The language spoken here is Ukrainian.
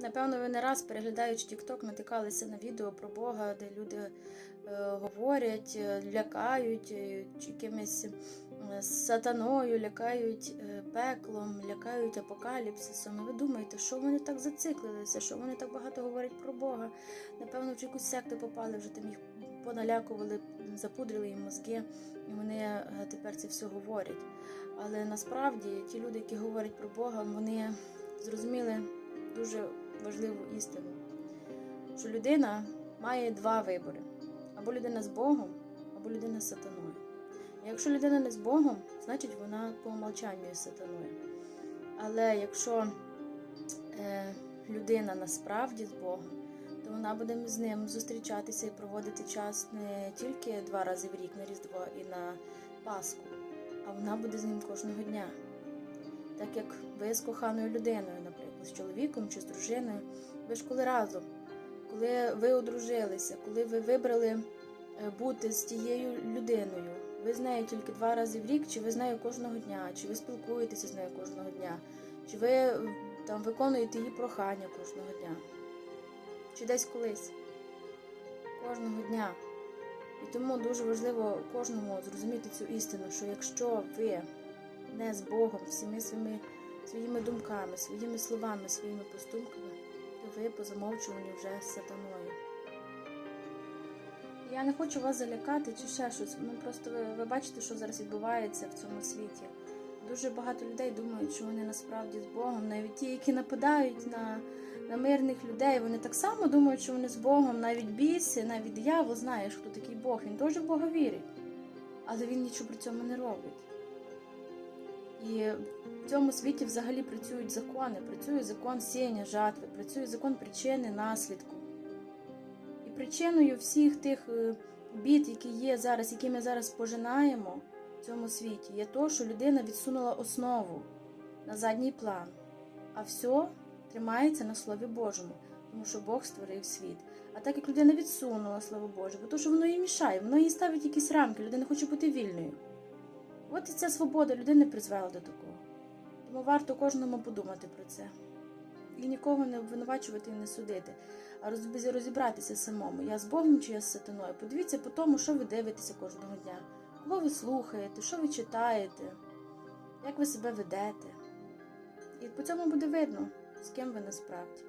Напевно, ви не раз переглядаючи TikTok, натикалися на відео про Бога, де люди е, говорять, е, лякають е, якимось сатаною, лякають пеклом, лякають апокаліпсисом. І ви думаєте, що вони так зациклилися, що вони так багато говорять про Бога? Напевно, в якусь секту попали, вже там їх поналякували, запудрили їм мозки, і вони тепер це все говорять. Але насправді ті люди, які говорять про Бога, вони зрозуміли дуже важливу істину, що людина має два вибори: або людина з Богом, або людина з сатаною. Якщо людина не з Богом, значить вона по умовчанню є сатаною. Але якщо е, людина насправді з Богом, то вона буде з ним зустрічатися і проводити час не тільки два рази в рік на Різдво і на Пасху, а вона буде з ним кожного дня. Так як ви з коханою людиною, наприклад, з чоловіком чи з дружиною, ви ж коли разом, коли ви одружилися, коли ви вибрали е, бути з тією людиною, ви з нею тільки два рази в рік, чи ви з нею кожного дня, чи ви спілкуєтеся з нею кожного дня, чи ви е, там виконуєте її прохання кожного дня, чи десь колись кожного дня. І тому дуже важливо кожному зрозуміти цю істину, що якщо ви не з Богом, всіми своїми, своїми думками, своїми словами, своїми поступками, то ви по замовчуванню вже сатаною. Я не хочу вас залякати чи ще щось. Ну просто ви, ви бачите, що зараз відбувається в цьому світі. Дуже багато людей думають, що вони насправді з Богом. Навіть ті, які нападають на, на мирних людей, вони так само думають, що вони з Богом, навіть біси, навіть диявол знає, хто такий Бог. Він теж в Бога вірить. Але він нічого при цьому не робить. І в цьому світі взагалі працюють закони. Працює закон сіяння жатви, працює закон причини, наслідку. І причиною всіх тих е, бід, які є зараз, які ми зараз пожинаємо в цьому світі, є то, що людина відсунула основу на задній план, а все тримається на Слові Божому, тому що Бог створив світ. А так як людина відсунула Слово Боже, бо то, що воно їй мішає, воно їй ставить якісь рамки, людина хоче бути вільною. От і ця свобода людини призвела до такого. Тому варто кожному подумати про це. І нікого не обвинувачувати і не судити, а роз- розібратися самому. Я з Богом чи я з сатаною. Подивіться по тому, що ви дивитеся кожного дня, кого ви слухаєте, що ви читаєте, як ви себе ведете. І по цьому буде видно, з ким ви насправді.